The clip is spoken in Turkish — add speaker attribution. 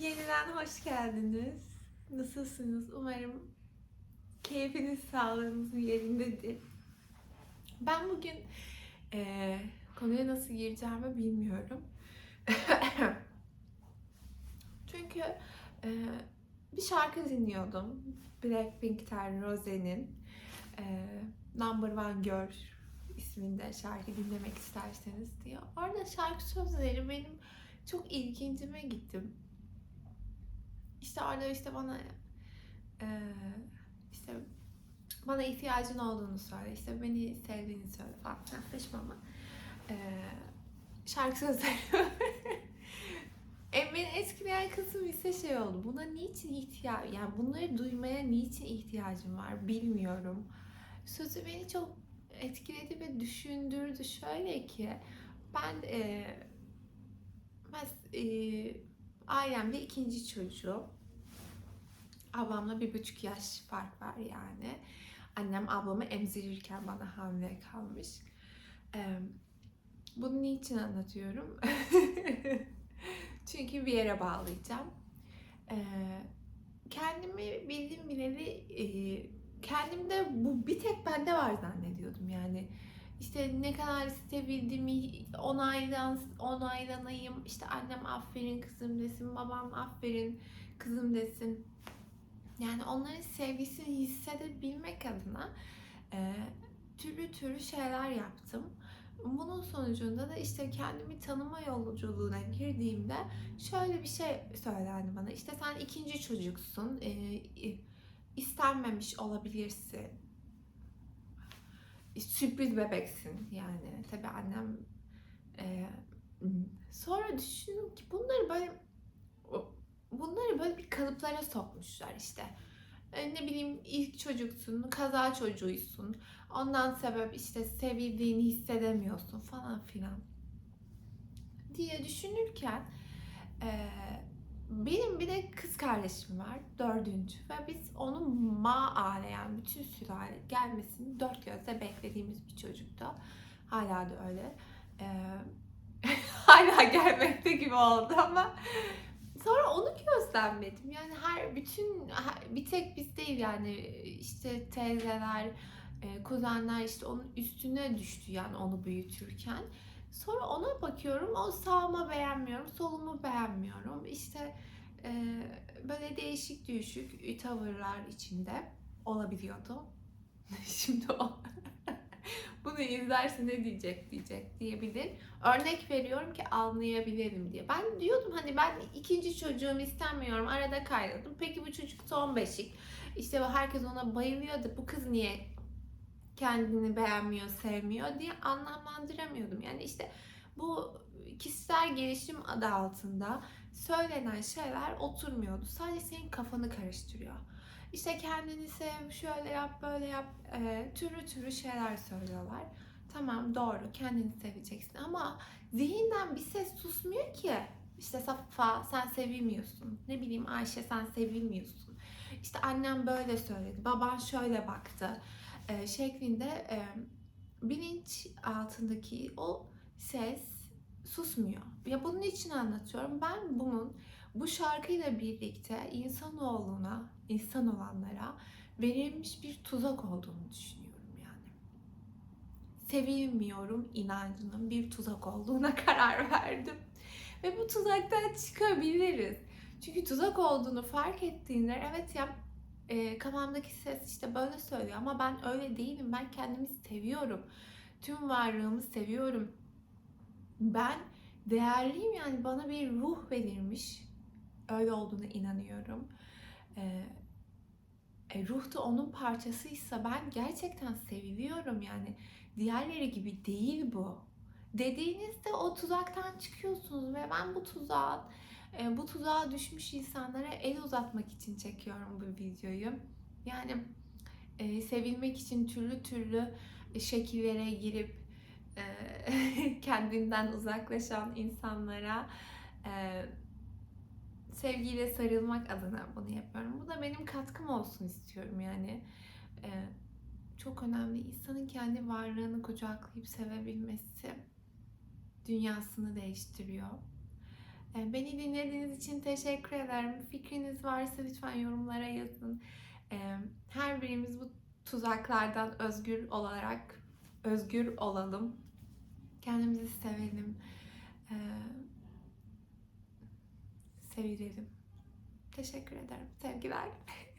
Speaker 1: Yeniden hoş geldiniz. Nasılsınız? Umarım keyfiniz, sağlığınız yerindedir. Ben bugün eee, konuya nasıl gireceğimi bilmiyorum. Çünkü eee, bir şarkı dinliyordum. Blackpink'ten Rose'nin eee, Number One Girl isminde şarkı dinlemek isterseniz diye. Orada şarkı sözleri benim çok ilgincime gitti. İşte orada işte bana eee, işte bana ihtiyacın olduğunu söyle, işte beni sevdiğini söyle falan saçma ama eee, şarkı sözleri e, beni etkileyen kısım ise şey oldu. Buna niçin ihtiyaç, yani bunları duymaya niçin ihtiyacım var bilmiyorum. Sözü beni çok etkiledi ve düşündürdü. Şöyle ki ben eee ben eee ailemde ikinci çocuğum. Ablamla bir buçuk yaş fark var yani. Annem ablamı emzirirken bana hamile kalmış. Bunu niçin anlatıyorum? Çünkü bir yere bağlayacağım. Kendimi bildim bileli kendimde bu bir tek bende var zannediyordum yani. İşte ne kadar sevildiğimi onaylan, onaylanayım. İşte annem aferin kızım desin, babam aferin kızım desin. Yani onların sevgisini hissedebilmek adına e, türlü türlü şeyler yaptım. Bunun sonucunda da işte kendimi tanıma yolculuğuna girdiğimde şöyle bir şey söylendi bana. İşte sen ikinci çocuksun, e, istenmemiş olabilirsin sürpriz bebeksin yani. Tabii annem e, sonra düşündüm ki bunları böyle bunları böyle bir kalıplara sokmuşlar işte. E, ne bileyim ilk çocuksun, kaza çocuğuysun. Ondan sebep işte sevildiğini hissedemiyorsun falan filan diye düşünürken e, benim bir de kız kardeşim var, dördüncü ve biz onun ma aile yani bütün sülale gelmesini dört gözle beklediğimiz bir çocuktu. Hala da öyle. Ee, hala gelmekte gibi oldu ama sonra onu gözlemledim. Yani her bütün bir tek biz değil yani işte teyzeler, e, kuzenler işte onun üstüne düştü yani onu büyütürken. Sonra ona bakıyorum, o sağıma beğenmiyorum, solumu beğenmiyorum. İşte e, böyle değişik düşük tavırlar içinde olabiliyordu. Şimdi o bunu izlerse ne diyecek diyecek diyebilir. Örnek veriyorum ki anlayabilirim diye. Ben diyordum hani ben ikinci çocuğumu istemiyorum arada kaynadım. Peki bu çocuk son beşik. İşte herkes ona bayılıyordu. Bu kız niye kendini beğenmiyor, sevmiyor diye anlamlandıramıyordum. Yani işte bu kişisel gelişim adı altında söylenen şeyler oturmuyordu. Sadece senin kafanı karıştırıyor. İşte kendini sev, şöyle yap, böyle yap, e, türlü türlü şeyler söylüyorlar. Tamam doğru kendini seveceksin ama zihinden bir ses susmuyor ki. İşte Safa sen sevilmiyorsun. Ne bileyim Ayşe sen sevilmiyorsun. İşte annem böyle söyledi, baban şöyle baktı e, şeklinde e, bilinç altındaki o ses susmuyor. Ya bunun için anlatıyorum. Ben bunun bu şarkıyla birlikte insanoğluna, insan olanlara verilmiş bir tuzak olduğunu düşünüyorum yani. Sevilmiyorum inancının bir tuzak olduğuna karar verdim. Ve bu tuzaktan çıkabiliriz. Çünkü tuzak olduğunu fark ettiğinde evet ya e, kafamdaki ses işte böyle söylüyor ama ben öyle değilim. Ben kendimi seviyorum. Tüm varlığımı seviyorum. Ben değerliyim yani bana bir ruh verilmiş. Öyle olduğuna inanıyorum. E, e, ruh da onun parçasıysa ben gerçekten seviliyorum yani. Diğerleri gibi değil bu. Dediğinizde o tuzaktan çıkıyorsunuz ve ben bu tuzağın bu tuzağa düşmüş insanlara el uzatmak için çekiyorum bu videoyu. Yani e, sevilmek için türlü türlü şekillere girip e, kendinden uzaklaşan insanlara e, sevgiyle sarılmak adına bunu yapıyorum. Bu da benim katkım olsun istiyorum yani. E, çok önemli. İnsanın kendi varlığını kucaklayıp sevebilmesi dünyasını değiştiriyor. E, Beni dinlediğiniz için teşekkür ederim. Fikriniz varsa lütfen yorumlara yazın. E, Her birimiz bu tuzaklardan özgür olarak özgür olalım. Kendimizi sevelim. E, Sevilelim. Teşekkür ederim. Sevgiler.